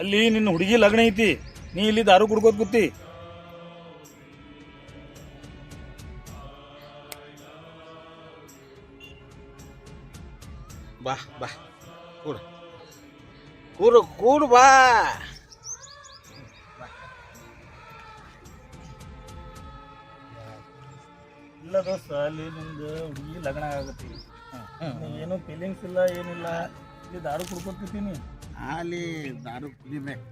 ಅಲ್ಲಿ ನಿನ್ನ ಹುಡುಗಿ ಲಗ್ನ ಐತಿ. ನೀ ಇಲ್ಲಿ ದಾರು ಕುಡ್ಕೋದ್ ಕೂತಿ. ಬಾ ಬಾ. ಕೂಡ. ಕೂಡು ಕೂಡು ಬಾ. ಇಲ್ಲ ದೋಸ್ತ ಅಲ್ಲಿ ನಿಮ್ದು ಹುಡುಗಿ ಲಗ್ನ ಆಗತ್ತಿ. ಏನು ಫೀಲಿಂಗ್ಸ್ ಇಲ್ಲ ಏನಿಲ್ಲ. ಇಲ್ಲಿ ದಾರು ಕುಡ್ಕೊತಿದ್ದೀನಿ. ಅಲ್ಲಿ ದಾರು ಕುಡಿಬೇಕು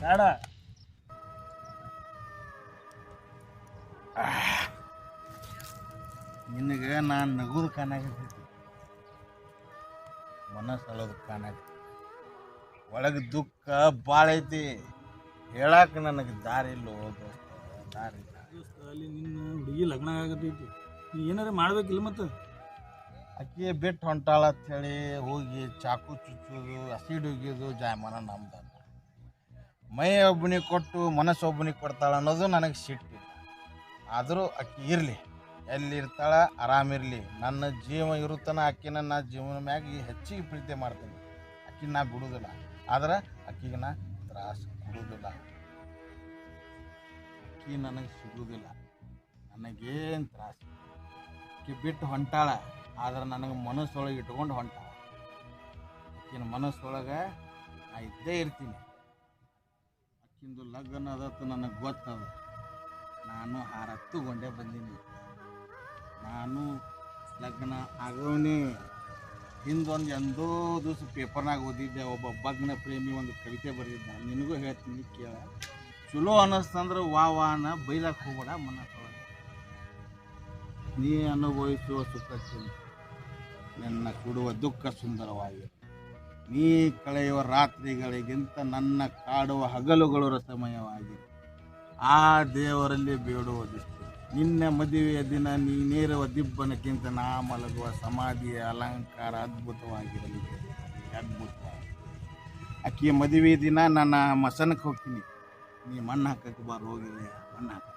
ಬೇಡ. ನಿನಗೆ ನಾನು ನಗುದು ಕಾಣಾಗತ್ತೈತಿ ಮನಸ್ಸು ಅಳೋದು ಕಾಣಾಕ ಒಳಗೆ ದುಃಖ ಭಾಳ ಐತಿ. ಹೇಳಕ್ಕೆ ನನಗೆ ದಾರಿ ಇಲ್ಲ ಹೋದು ದಾರಿ ಇಲ್ಲ. ಅಲ್ಲಿ ನಿನ್ನ ಹುಡುಗಿ ಲಗ್ನ ಆಗತೈತಿ. ನೀ ಏನಾರ ಮಾಡ್ಬೇಕಿಲ್ಲ ಮತ್ತೆ? ಅಕ್ಕಿ ಬಿಟ್ಟು ಹೊಂಟಾಳ ಹೇಳಿ ಹೋಗಿ ಚಾಕು ಚುಚ್ಚೋದು ಅಸಿಡ್ ಒಗ್ಯೋದು ಜಾಯಮಾನ ನಮ್ದು ಮೈ ಒಬ್ಬನಿಗೆ ಕೊಟ್ಟು ಮನಸ್ಸು ಒಬ್ಬನಿಗೆ ಕೊಡ್ತಾಳೆ ಅನ್ನೋದು ನನಗೆ ಸಿಟ್ಟು. ಆದರೂ ಅಕ್ಕಿ ಇರಲಿ, ಎಲ್ಲಿರ್ತಾಳ, ಆರಾಮಿರಲಿ. ನನ್ನ ಜೀವ ಇರುತ್ತನ ಅಕ್ಕಿನ ನಾ ಜೀವನ ಮ್ಯಾಗ ಹೆಚ್ಚಿಗೆ ಪ್ರೀತಿ ಮಾಡ್ತೀನಿ. ಅಕ್ಕಿ ನಾ ಬಿಡುವುದಿಲ್ಲ. ಆದ್ರೆ ಅಕ್ಕಿಗೆ ನಾ ತ್ರಾಸು ಕೊಡುವುದಿಲ್ಲ. ಅಕ್ಕಿ ನನಗೆ ಸಿಗುವುದಿಲ್ಲ. ನನಗೇನು ತ್ರಾಸು? ಅಕ್ಕಿ ಬಿಟ್ಟು ಹೊಂಟಾಳ. ಆದ್ರೆ ನನಗೆ ಮನಸ್ಸೊಳಗೆ ಇಟ್ಕೊಂಡು ಹೊಂಟ. ಆಕಿನ ಮನಸ್ಸೊಳಗೆ ನಾ ಇದ್ದೇ ಇರ್ತೀನಿ. ಆಕಿಂದು ಲಗ್ನ ಅದತ್ತು ನನಗೆ ಗೊತ್ತದ. ನಾನು ಹಾರತ್ತುಗೊಂಡೇ ಬಂದೀನಿ. ನಾನು ಲಗ್ನ ಆಗೋನಿ. ಹಿಂದೊಂದು ಎಂದೋ ದಿವಸ ಪೇಪರ್ನಾಗ ಓದಿದ್ದೆ. ಒಬ್ಬ ಭಗ್ನ ಪ್ರೇಮಿ ಒಂದು ಕವಿತೆ ಬರೆದಿದ್ದ. ನಿನಗೂ ಹೇಳ್ತೀನಿ ಕೇಳ. ಚಲೋ ಅನ್ನಿಸ್ತಂದ್ರೆ ವಾ ವಾನ ಬೈಲಕ್ಕೆ ಹೋಗ್ಬೇಡ ಮನಸ್ಸೊಳಗೆ. ನೀ ಅನುಭವಿಸುವ ಸುಖ ಚಿಂತೆ ನನ್ನ ಕೊಡುವ ದುಃಖ ಸುಂದರವಾಗಿ ನೀ ಕಳೆಯುವ ರಾತ್ರಿಗಳಿಗಿಂತ ನನ್ನ ಕಾಡುವ ಹಗಲುಗಳು ರಸಮಯವಾಗಿ ಆ ದೇವರಲ್ಲಿ ಬೇಡುವುದಿಷ್ಟು ನಿನ್ನ ಮದುವೆಯ ದಿನ, ನೀ ನೇರುವ ದಿಬ್ಬನಕ್ಕಿಂತ ನಾ ಮಲಗುವ ಸಮಾಧಿಯ ಅಲಂಕಾರ ಅದ್ಭುತವಾಗಿರಲಿ ಅದ್ಭುತವಾಗಿ ಆಕೆಯ ಮದುವೆ ದಿನ, ನನ್ನ ಮಸನಕ್ಕೆ ಹೋಗ್ತೀನಿ. ನೀ ಮಣ್ಣು ಹಾಕಕ್ಕೆ ಬಾರ ಹೋಗಿದೆ ಮಣ್ಣು ಹಾಕ